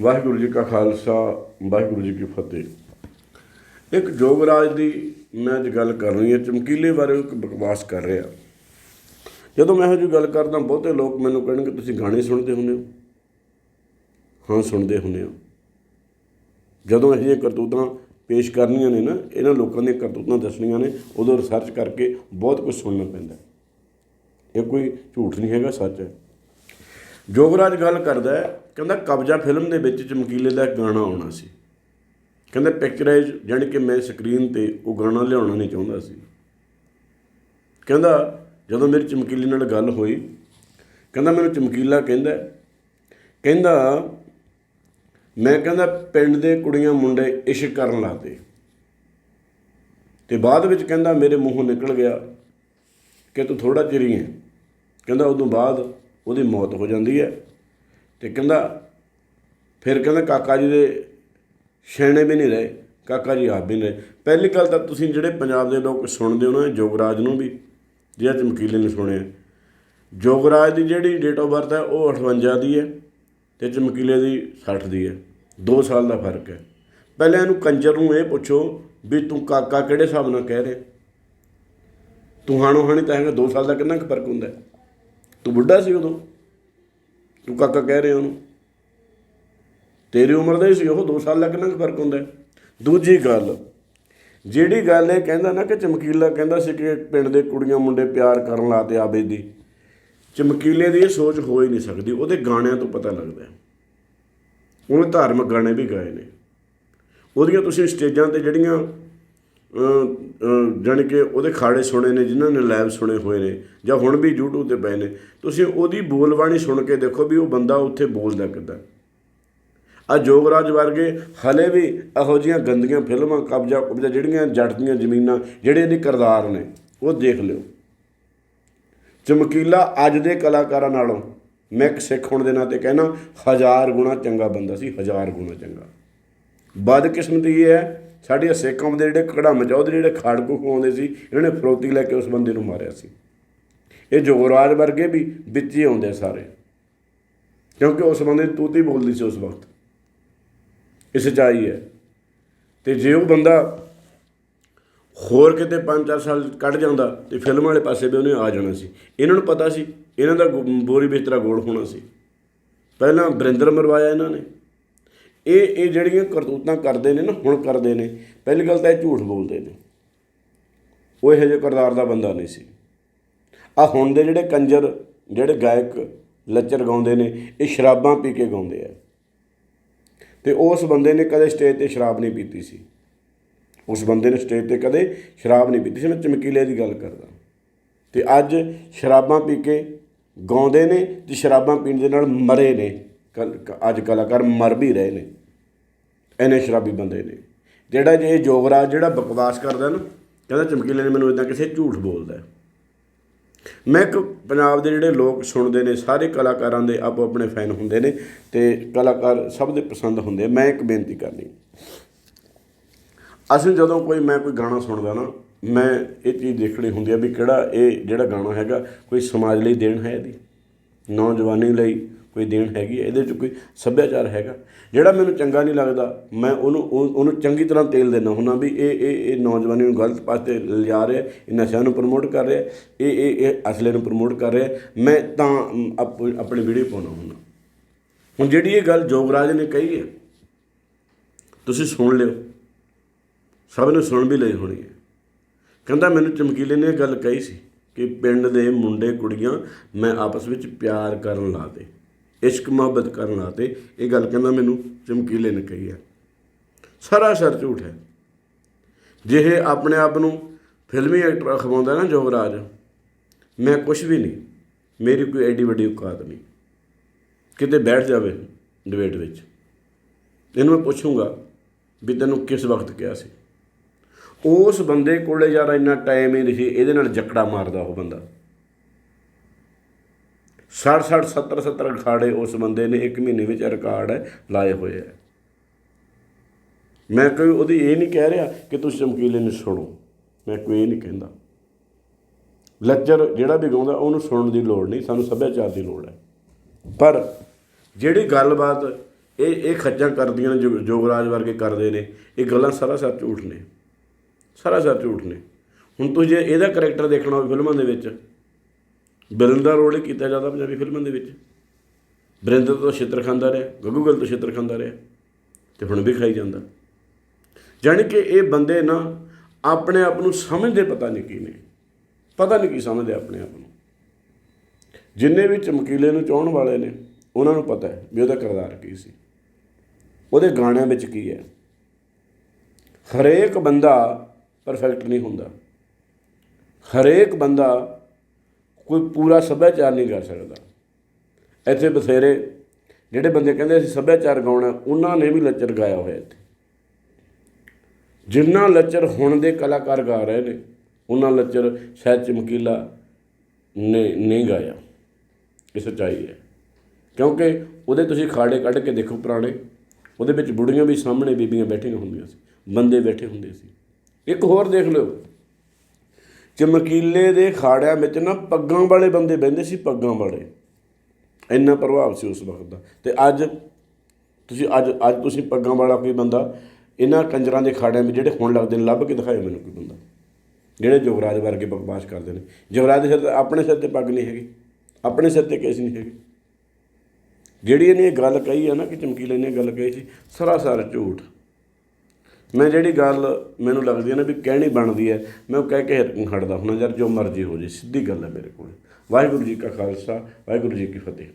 ਵਾਹਿਗੁਰੂ ਜੀ ਕਾ ਖਾਲਸਾ, ਵਾਹਿਗੁਰੂ ਜੀ ਕੀ ਫਤਿਹ। ਇੱਕ ਜੋਗਰਾਜ ਦੀ ਮੈਂ ਅੱਜ ਗੱਲ ਕਰ ਰਹੀ ਹਾਂ, ਚਮਕੀਲੇ ਬਾਰੇ ਇੱਕ ਬਕਵਾਸ ਕਰ ਰਿਹਾ। ਜਦੋਂ ਮੈਂ ਇਹੋ ਜਿਹੀ ਗੱਲ ਕਰਦਾ, ਬਹੁਤੇ ਲੋਕ ਮੈਨੂੰ ਕਹਿਣਗੇ, ਤੁਸੀਂ ਗਾਣੇ ਸੁਣਦੇ ਹੁੰਦੇ ਹੋ? ਹਾਂ, ਸੁਣਦੇ ਹੁੰਦੇ ਹੋ। ਜਦੋਂ ਇਹ ਜਿਹੀਆਂ ਕਰਤੂਤਾਂ ਪੇਸ਼ ਕਰਨੀਆਂ ਨੇ ਨਾ, ਇਹਨਾਂ ਲੋਕਾਂ ਦੀਆਂ ਕਰਤੂਤਾਂ ਦੱਸਣੀਆਂ ਨੇ, ਉਦੋਂ ਰਿਸਰਚ ਕਰਕੇ ਬਹੁਤ ਕੁਝ ਸੁਣਨਾ ਪੈਂਦਾ। ਇਹ ਕੋਈ ਝੂਠ ਨਹੀਂ ਹੈਗਾ, ਸੱਚ ਹੈ। ਜੋਗਰਾਜ ਗੱਲ ਕਰਦਾ ਕਹਿੰਦਾ ਕਬਜ਼ਾ ਫਿਲਮ ਦੇ ਵਿੱਚ ਚਮਕੀਲੇ ਦਾ ਇੱਕ ਗਾਣਾ ਆਉਣਾ ਸੀ। ਕਹਿੰਦਾ ਪਿਕਚਰਾਈਜ਼ ਜਾਣੀ ਕਿ ਮੈਂ ਸਕਰੀਨ ਤੇ ਉਹ ਗਾਣਾ ਲਿਆਉਣਾ ਨਹੀਂ ਚਾਹੁੰਦਾ ਸੀ। ਕਹਿੰਦਾ ਜਦੋਂ ਮੇਰੀ ਚਮਕੀਲੇ ਨਾਲ ਗੱਲ ਹੋਈ, ਕਹਿੰਦਾ ਮੈਨੂੰ ਚਮਕੀਲਾ ਕਹਿੰਦਾ ਕਹਿੰਦਾ, ਮੈਂ ਕਹਿੰਦਾ ਪਿੰਡ ਦੇ ਕੁੜੀਆਂ ਮੁੰਡੇ ਇਸ਼ਕ ਕਰਨ ਲੱਗੇ ਤੇ ਬਾਅਦ ਵਿੱਚ ਕਹਿੰਦਾ ਮੇਰੇ ਮੂੰਹੋਂ ਨਿਕਲ ਗਿਆ ਕਿ ਤੂੰ ਥੋੜਾ ਚਿਰ ਹੀ ਹੈ। ਕਹਿੰਦਾ ਉਦੋਂ ਬਾਅਦ ਉਹਦੀ ਮੌਤ ਹੋ ਜਾਂਦੀ ਹੈ। ਤੇ ਕਹਿੰਦਾ, ਫਿਰ ਕਹਿੰਦਾ ਕਾਕਾ ਜੀ ਦੇ ਛੇਣੇ ਵੀ ਨਹੀਂ ਰਹੇ, ਕਾਕਾ ਜੀ ਆਪ ਵੀ ਨਹੀਂ ਰਹੇ। ਪਹਿਲੀ ਗੱਲ ਤਾਂ ਤੁਸੀਂ ਜਿਹੜੇ ਪੰਜਾਬ ਦੇ ਲੋਕ ਸੁਣਦੇ ਹੋ ਨਾ, ਜੋਗਰਾਜ ਨੂੰ ਵੀ ਜਿਹੜਾ ਚਮਕੀਲੇ ਨੇ ਸੁਣਿਆ। ਜੋਗਰਾਜ ਦੀ ਜਿਹੜੀ ਡੇਟ ਆਫ ਬਰਥ ਹੈ, ਉਹ 58 ਦੀ ਹੈ ਤੇ ਚਮਕੀਲੇ ਦੀ 60 ਦੀ ਹੈ। 2 ਸਾਲ ਦਾ ਫ਼ਰਕ ਹੈ। ਪਹਿਲਾਂ ਇਹਨੂੰ ਕੰਜਰ ਨੂੰ ਇਹ ਪੁੱਛੋ ਵੀ ਤੂੰ ਕਾਕਾ ਕਿਹੜੇ ਹਿਸਾਬ ਨਾਲ ਕਹਿ ਰਿਹਾ? ਤੂੰ ਹਾਣੋ ਹਾਣੀ ਤਾਂ ਹੈਗਾ 2 ਸਾਲ ਦਾ ਕਿੰਨਾ ਕੁ ਫ਼ਰਕ ਹੁੰਦਾ ਹੈ? ਤੂੰ ਬੁੱਢਾ ਸੀ ਉਦੋਂ? ਤੂੰ ਕਾਕਾ ਕਹਿ ਰਿਹਾ ਉਹਨੂੰ? ਤੇਰੀ ਉਮਰ ਦਾ ਹੀ ਸੀ, ਉਹ 2 ਸਾਲ ਦਾ ਕਿੰਨਾ ਕੁ ਫ਼ਰਕ ਹੁੰਦਾ। ਦੂਜੀ ਗੱਲ, ਜਿਹੜੀ ਗੱਲ ਇਹ ਕਹਿੰਦਾ ਨਾ ਕਿ ਚਮਕੀਲਾ ਕਹਿੰਦਾ ਸੀ ਕਿ ਪਿੰਡ ਦੇ ਕੁੜੀਆਂ ਮੁੰਡੇ ਪਿਆਰ ਕਰਨ ਲਾਤੇ ਆਵੇ ਦੀ, ਚਮਕੀਲੇ ਦੀ ਇਹ ਸੋਚ ਹੋ ਹੀ ਨਹੀਂ ਸਕਦੀ, ਉਹਦੇ ਗਾਣਿਆਂ ਤੋਂ ਪਤਾ ਲੱਗਦਾ ਹੈ। ਉਹਨੇ ਧਾਰਮਿਕ ਗਾਣੇ ਵੀ ਗਾਏ ਨੇ। ਉਹਦੀਆਂ ਤੁਸੀਂ ਸਟੇਜਾਂ ਤੇ ਜਿਹੜੀਆਂ ਅ, ਜਾਣੀ ਕਿ ਉਹਦੇ ਖਾੜੇ ਸੁਣੇ ਨੇ ਜਿਨ੍ਹਾਂ ਨੇ ਲਾਈਵ ਸੁਣੇ ਹੋਏ ਨੇ ਜਾਂ ਹੁਣ ਵੀ YouTube ਤੇ ਪਏ ਨੇ ਤੁਸੀਂ ਉਹਦੀ ਬੋਲਬਾਣੀ ਸੁਣ ਕੇ ਦੇਖੋ ਵੀ ਉਹ ਬੰਦਾ ਉੱਥੇ ਬੋਲਦਾ ਕਿੱਦਾਂ। ਆ ਜੋਗਰਾਜ ਵਰਗੇ ਹਲੇ ਵੀ ਇਹੋ ਜਿਹੀਆਂ ਗੰਦੀਆਂ ਫਿਲਮਾਂ ਕਬਜ਼ਾ ਕਬਜ਼ਾ ਜਿਹੜੀਆਂ ਜੱਟ ਦੀਆਂ ਜ਼ਮੀਨਾਂ ਜਿਹੜੇ ਇਹਦੇ ਕਿਰਦਾਰ ਨੇ ਉਹ ਦੇਖ ਲਿਓ। ਚਮਕੀਲਾ ਅੱਜ ਦੇ ਕਲਾਕਾਰਾਂ ਨਾਲੋਂ ਮੈਂ ਇੱਕ ਸਿੱਖ ਹੋਣ ਦੇ ਨਾਤੇ ਕਹਿਣਾ ਹਜ਼ਾਰ ਗੁਣਾ ਚੰਗਾ ਬੰਦਾ ਸੀ ਹਜ਼ਾਰ ਗੁਣਾ ਚੰਗਾ। ਬਦਕਿਸਮਤੀ ਇਹ ਹੈ ਸਾਡੀਆਂ ਸਿੱਖ ਕੌਮ ਦੇ ਜਿਹੜੇ ਕੜਮ ਚੌਧਰੀ ਜਿਹੜੇ ਖਾੜਕੂ ਖਵਾਉਂਦੇ ਸੀ, ਇਹਨਾਂ ਨੇ ਫਰੋਤੀ ਲੈ ਕੇ ਉਸ ਬੰਦੇ ਨੂੰ ਮਾਰਿਆ ਸੀ। ਇਹ ਜੋਗਰਾਜ ਵਰਗੇ ਵੀ ਵਿੱਚ ਹੀ ਆਉਂਦੇ ਸਾਰੇ। ਕਿਉਂਕਿ ਉਸ ਬੰਦੇ ਦੀ ਤੂਤੀ ਬੋਲਦੀ ਸੀ ਉਸ ਵਕਤ। ਇਹ ਸੱਚਾਈ ਹੈ। ਤੇ ਜੇ ਉਹ ਬੰਦਾ ਹੋਰ ਕਿਤੇ 5-4 ਸਾਲ ਕੱਢ ਜਾਂਦਾ ਤੇ ਫਿਲਮ ਵਾਲੇ ਪਾਸੇ ਵੀ ਉਹਨੇ ਆ ਜਾਣਾ ਸੀ। ਇਹਨਾਂ ਨੂੰ ਪਤਾ ਸੀ, ਇਹਨਾਂ ਦਾ ਗੋ- ਬੋਰੀ ਬਿਸਤਰਾ ਗੋਲ ਹੋਣਾ ਸੀ। ਪਹਿਲਾਂ ਬਰਿੰਦਰ ਮਰਵਾਇਆ ਇਹਨਾਂ ਨੇ। ਇਹ ਇਹ ਜਿਹੜੀਆਂ ਕਰਤੂਤਾਂ ਕਰਦੇ ਨੇ ਨਾ, ਹੁਣ ਕਰਦੇ ਨੇ, ਪਹਿਲੀ ਗੱਲ ਤਾਂ ਇਹ ਝੂਠ ਬੋਲਦੇ ਨੇ। ਉਹ ਇਹੋ ਜਿਹੇ ਕਰਦਾਰ ਦਾ ਬੰਦਾ ਨਹੀਂ ਸੀ। ਆ ਹੁਣ ਦੇ ਜਿਹੜੇ ਕੰਜਰ, ਜਿਹੜੇ ਗਾਇਕ, ਲੱਚਰ ਗਾਉਂਦੇ ਨੇ, ਇਹ ਸ਼ਰਾਬਾਂ ਪੀ ਕੇ ਗਾਉਂਦੇ ਆ। ਤੇ ਉਸ ਬੰਦੇ ਨੇ ਕਦੇ ਸਟੇਜ ਤੇ ਸ਼ਰਾਬ ਨਹੀਂ ਪੀਤੀ ਸੀ। ਉਸ ਬੰਦੇ ਨੇ ਸਟੇਜ ਤੇ ਕਦੇ ਸ਼ਰਾਬ ਨਹੀਂ ਪੀਤੀ ਸੀ। ਮੈਂ ਚਮਕੀਲੇ ਦੀ ਗੱਲ ਕਰਦਾ। ਤੇ ਅੱਜ ਸ਼ਰਾਬਾਂ ਪੀ ਕੇ ਗਾਉਂਦੇ ਨੇ ਤੇ ਸ਼ਰਾਬਾਂ ਪੀਣ ਦੇ ਨਾਲ ਮਰੇ ਨੇ। ਕੱਲ, ਅੱਜ ਕਲਾਕਾਰ ਮਰ ਵੀ ਰਹੇ ਨੇ। ਐਨੇ ਸ਼ਰਾਬੀ ਬੰਦੇ ਨੇ। ਜਿਹੜਾ ਜੇ ਇਹ ਜੋਗਰਾਜ ਜਿਹੜਾ ਬਕਵਾਸ ਕਰਦਾ ਨਾ, ਕਹਿੰਦਾ ਚਮਕੀਲੇ ਨੇ ਮੈਨੂੰ ਇਦਾਂ ਕਿਸੇ ਝੂਠ ਬੋਲਦਾ ਮੈਂ ਇੱਕ ਪੰਜਾਬ ਦੇ ਜਿਹੜੇ ਲੋਕ ਸੁਣਦੇ ਨੇ, ਸਾਰੇ ਕਲਾਕਾਰਾਂ ਦੇ ਆਪੋ ਆਪਣੇ ਫੈਨ ਹੁੰਦੇ ਨੇ ਤੇ ਕਲਾਕਾਰ ਸਭ ਦੇ ਪਸੰਦ ਹੁੰਦੇ ਮੈਂ ਇੱਕ ਬੇਨਤੀ ਕਰਨੀ। ਅਸੀਂ ਜਦੋਂ ਕੋਈ, ਮੈਂ ਕੋਈ ਗਾਣਾ ਸੁਣਦਾ ਨਾ, ਮੈਂ ਇਹ ਚੀਜ਼ ਦੇਖਣੀ ਹੁੰਦੀ ਆ ਵੀ ਕਿਹੜਾ ਇਹ ਜਿਹੜਾ ਗਾਣਾ ਹੈਗਾ, ਕੋਈ ਸਮਾਜ ਲਈ ਦੇਣ ਹੈ ਇਹਦੀ? ਨੌਜਵਾਨੀ ਲਈ ਕੋਈ ਦੇਣ ਹੈਗੀ ਹੈ ਇਹਦੇ 'ਚ ਕੋਈ ਸੱਭਿਆਚਾਰ ਹੈਗਾ। ਜਿਹੜਾ ਮੈਨੂੰ ਚੰਗਾ ਨਹੀਂ ਲੱਗਦਾ ਮੈਂ ਉਹਨੂੰ ਉਹ- ਉਹਨੂੰ ਚੰਗੀ ਤਰ੍ਹਾਂ ਤੇਲ ਦੇਣਾ ਹੁੰਦਾ ਵੀ ਇਹ ਇਹ ਇਹ ਨੌਜਵਾਨੀ ਨੂੰ ਗਲਤ ਪਾਸੇ ਲਿਜਾ ਰਿਹਾ ਇਹ ਨਸ਼ਿਆਂ ਨੂੰ ਪ੍ਰਮੋਟ ਕਰ ਰਿਹਾ ਇਹ ਇਹ ਇਹ ਅਸਲੇ ਨੂੰ ਪ੍ਰਮੋਟ ਕਰ ਰਿਹਾ ਮੈਂ ਤਾਂ ਅਮ, ਆਪਣੀ ਵੀਡੀਓ ਪਾਉਣਾ ਹੁੰਦਾ ਹੁਣ ਜਿਹੜੀ ਇਹ ਗੱਲ ਜੋਗਰਾਜ ਨੇ ਕਹੀ ਹੈ ਤੁਸੀਂ ਸੁਣ ਲਿਓ। ਸਭ ਨੇ ਸੁਣ ਵੀ ਲਈ ਹੋਣੀ ਹੈ। ਕਹਿੰਦਾ ਮੈਨੂੰ ਚਮਕੀਲੇ ਨੇ ਇਹ ਗੱਲ ਕਹੀ ਸੀ ਕਿ ਪਿੰਡ ਦੇ ਮੁੰਡੇ ਕੁੜੀਆਂ ਮੈਂ ਆਪਸ ਵਿੱਚ ਪਿਆਰ ਕਰਨ ਲਾਤੇ ਇਸ਼ਕ ਮੁਹੱਬਤ ਕਰਨ ਲਾਤੇ ਇਹ ਗੱਲ ਕਹਿੰਦਾ ਮੈਨੂੰ ਚਮਕੀਲੇ ਨੇ ਕਹੀ ਹੈ। ਸਾਰਾ ਸਰ ਝੂਠ ਹੈ। ਜੇ ਇਹ ਆਪਣੇ ਆਪ ਨੂੰ ਫਿਲਮੀ ਐਕਟਰ ਅਖਵਾਉਂਦਾ ਨਾ ਜੋਗਰਾਜ ਮੈਂ ਕੁਝ ਵੀ ਨਹੀਂ, ਮੇਰੀ ਕੋਈ ਐਡੀ ਵੱਡੀ ਔਕਾਤ ਨਹੀਂ। ਕਿਤੇ ਬੈਠ ਜਾਵੇ ਡਿਬੇਟ ਵਿੱਚ। ਇਹਨੂੰ ਮੈਂ ਪੁੱਛੂੰਗਾ ਵੀ ਤੈਨੂੰ ਕਿਸ ਵਕਤ ਕਿਹਾ ਸੀ? ਉਸ ਬੰਦੇ ਕੋਲੇ ਯਾਰ ਇੰਨਾ ਟਾਈਮ ਹੀ ਨਹੀਂ ਸੀ, ਇਹਦੇ ਨਾਲ ਜਕੜਾ ਮਾਰਦਾ ਉਹ ਬੰਦਾ। 60 60 70 70 ਅਖਾੜੇ ਉਸ ਬੰਦੇ ਨੇ ਇੱਕ ਮਹੀਨੇ ਵਿੱਚ ਰਿਕਾਰਡ ਹੈ ਲਾਏ ਹੋਏ ਹੈ ਮੈਂ ਕੋਈ ਉਹਦੀ ਇਹ ਨਹੀਂ ਕਹਿ ਰਿਹਾ ਕਿ ਤੁਸੀਂ ਚਮਕੀਲੇ ਨੂੰ ਸੁਣੋ। ਮੈਂ ਕੋਈ ਇਹ ਨਹੀਂ ਕਹਿੰਦਾ। ਲੈਕਚਰ ਜਿਹੜਾ ਵੀ ਗਾਉਂਦਾ, ਉਹਨੂੰ ਸੁਣਨ ਦੀ ਲੋੜ ਨਹੀਂ, ਸਾਨੂੰ ਸੱਭਿਆਚਾਰ ਦੀ ਲੋੜ ਹੈ। ਪਰ ਜਿਹੜੀ ਗੱਲਬਾਤ ਇਹ ਇਹ ਖੱਜਾਂ ਕਰਦੀਆਂ ਨੇ, ਜੋ- ਜੋਗਰਾਜ ਵਰਗੇ ਕਰਦੇ ਨੇ, ਇਹ ਗੱਲਾਂ ਸਰਾਸਰ ਝੂਠ ਨੇ। ਸਰਾਸਰ ਝੂਠ ਨੇ। ਹੁਣ ਤੁਸੀਂ ਜੇ ਇਹਦਾ ਕਰੈਕਟਰ ਦੇਖਣਾ ਹੋਵੇ ਫਿਲਮਾਂ ਦੇ ਵਿੱਚ ਵਿਲਨ ਦਾ ਰੋਲ ਹੀ ਕੀਤਾ ਜਾਂਦਾ ਪੰਜਾਬੀ ਫਿਲਮਾਂ ਦੇ ਵਿੱਚ। ਬਰਿੰਦਰ ਤੋਂ ਛਿੱਤਰ ਖਾਂਦਾ ਰਿਹਾ ਗੱਗੂ ਗਿੱਲ ਤੋਂ ਛਿੱਤਰ ਖਾਂਦਾ ਰਿਹਾ ਤੇ ਹੁਣ ਵੀ ਖਾਈ ਜਾਂਦਾ। ਜਾਣੀ ਕਿ ਇਹ ਬੰਦੇ ਨਾ ਆਪਣੇ ਆਪ ਨੂੰ ਸਮਝਦੇ ਪਤਾ ਨਹੀਂ ਕੀ ਨੇ। ਪਤਾ ਨਹੀਂ ਕੀ ਸਮਝਦੇ ਆਪਣੇ ਆਪ ਨੂੰ। ਜਿੰਨੇ ਵੀ ਚਮਕੀਲੇ ਨੂੰ ਚਾਹਣ ਵਾਲੇ ਨੇ, ਉਹਨਾਂ ਨੂੰ ਪਤਾ ਹੈ ਵੀ ਉਹਦਾ ਕਿਰਦਾਰ ਕੀ ਸੀ। ਉਹਦੇ ਗਾਣਿਆਂ ਵਿੱਚ ਕੀ ਹੈ। ਹਰੇਕ ਬੰਦਾ ਪਰਫੈਕਟ ਨਹੀਂ ਹੁੰਦਾ। ਹਰੇਕ ਬੰਦਾ ਕੋਈ ਪੂਰਾ ਸੱਭਿਆਚਾਰ ਨਹੀਂ ਕਰ ਸਕਦਾ। ਇੱਥੇ ਬਥੇਰੇ ਜਿਹੜੇ ਬੰਦੇ ਕਹਿੰਦੇ ਅਸੀਂ ਸੱਭਿਆਚਾਰ ਗਾਉਣਾ ਉਹਨਾਂ ਨੇ ਵੀ ਲੱਚਰ ਗਾਇਆ ਹੋਇਆ ਇੱਥੇ। ਜਿੰਨਾ ਲੱਚਰ ਹੁਣ ਦੇ ਕਲਾਕਾਰ ਗਾ ਰਹੇ ਨੇ, ਉਹਨਾਂ ਲੱਚਰ ਸ਼ਾਇਦ ਚਮਕੀਲਾ ਨੇ ਨਹੀਂ ਗਾਇਆ। ਇਹ ਸੱਚਾਈ ਹੈ। ਕਿਉਂਕਿ ਉਹਦੇ ਤੁਸੀਂ ਖਾੜੇ ਕੱਢ ਕੇ ਦੇਖੋ ਪੁਰਾਣੇ, ਉਹਦੇ ਵਿੱਚ ਬੁੜੀਆਂ ਵੀ ਸਾਹਮਣੇ ਬੀਬੀਆਂ ਬੈਠੀਆਂ ਹੁੰਦੀਆਂ ਸੀ, ਬੰਦੇ ਬੈਠੇ ਹੁੰਦੇ ਸੀ। ਇੱਕ ਹੋਰ ਦੇਖ ਲਿਓ। ਚਮਕੀਲੇ ਦੇ ਖਾੜਿਆਂ ਵਿੱਚ ਨਾ ਪੱਗਾਂ ਵਾਲੇ ਬੰਦੇ ਬਹਿੰਦੇ ਸੀ, ਪੱਗਾਂ ਵਾਲੇ। ਇੰਨਾ ਪ੍ਰਭਾਵ ਸੀ ਉਸ ਵਕਤ ਦਾ। ਤੇ ਅੱਜ ਤੁਸੀਂ, ਅੱਜ ਅੱਜ ਤੁਸੀਂ ਪੱਗਾਂ ਵਾਲਾ ਕੋਈ ਬੰਦਾ ਇਹਨਾਂ ਕੰਜਰਾਂ ਦੇ ਖਾੜਿਆਂ ਵਿੱਚ ਜਿਹੜੇ ਹੁਣ ਲੱਗਦੇ ਨੇ, ਲੱਭ ਕੇ ਦਿਖਾਇਓ ਮੈਨੂੰ ਕੋਈ ਬੰਦਾ। ਜਿਹੜੇ ਜੁਗਰਾਜ ਵਰਗੇ ਬਕਵਾਸ ਕਰਦੇ ਨੇ। ਜੁਗਰਾਜ ਦੇ ਸਿਰ ਤੇ, ਆਪਣੇ ਸਿਰ ਤੇ ਪੱਗ ਨਹੀਂ ਹੈਗੀ। ਆਪਣੇ ਸਿਰ ਤੇ ਕੇਸ ਨਹੀਂ ਹੈਗੀ। ਜਿਹੜੀ ਇਹਨੇ ਇਹ ਗੱਲ ਕਹੀ ਹੈ ਨਾ ਕਿ ਚਮਕੀਲੇ ਨੇ ਇਹ ਗੱਲ ਕਹੀ ਸੀ, ਸਰਾਸਰ ਝੂਠ। ਮੈਂ ਜਿਹੜੀ ਗੱਲ ਮੈਨੂੰ ਲੱਗਦੀ ਹੈ ਨਾ ਵੀ ਕਹਿਣੀ ਬਣਦੀ ਹੈ, ਮੈਂ ਉਹ ਕਹਿ ਕੇ ਹਟਦਾ ਹੁੰਦਾ, ਯਾਰ ਜੋ ਮਰਜ਼ੀ ਹੋ ਜੇ, ਸਿੱਧੀ ਗੱਲ ਹੈ ਮੇਰੇ ਕੋਲ। ਵਾਹਿਗੁਰੂ ਜੀ ਕਾ ਖਾਲਸਾ, ਵਾਹਿਗੁਰੂ ਜੀ ਕੀ ਫਤਿਹ।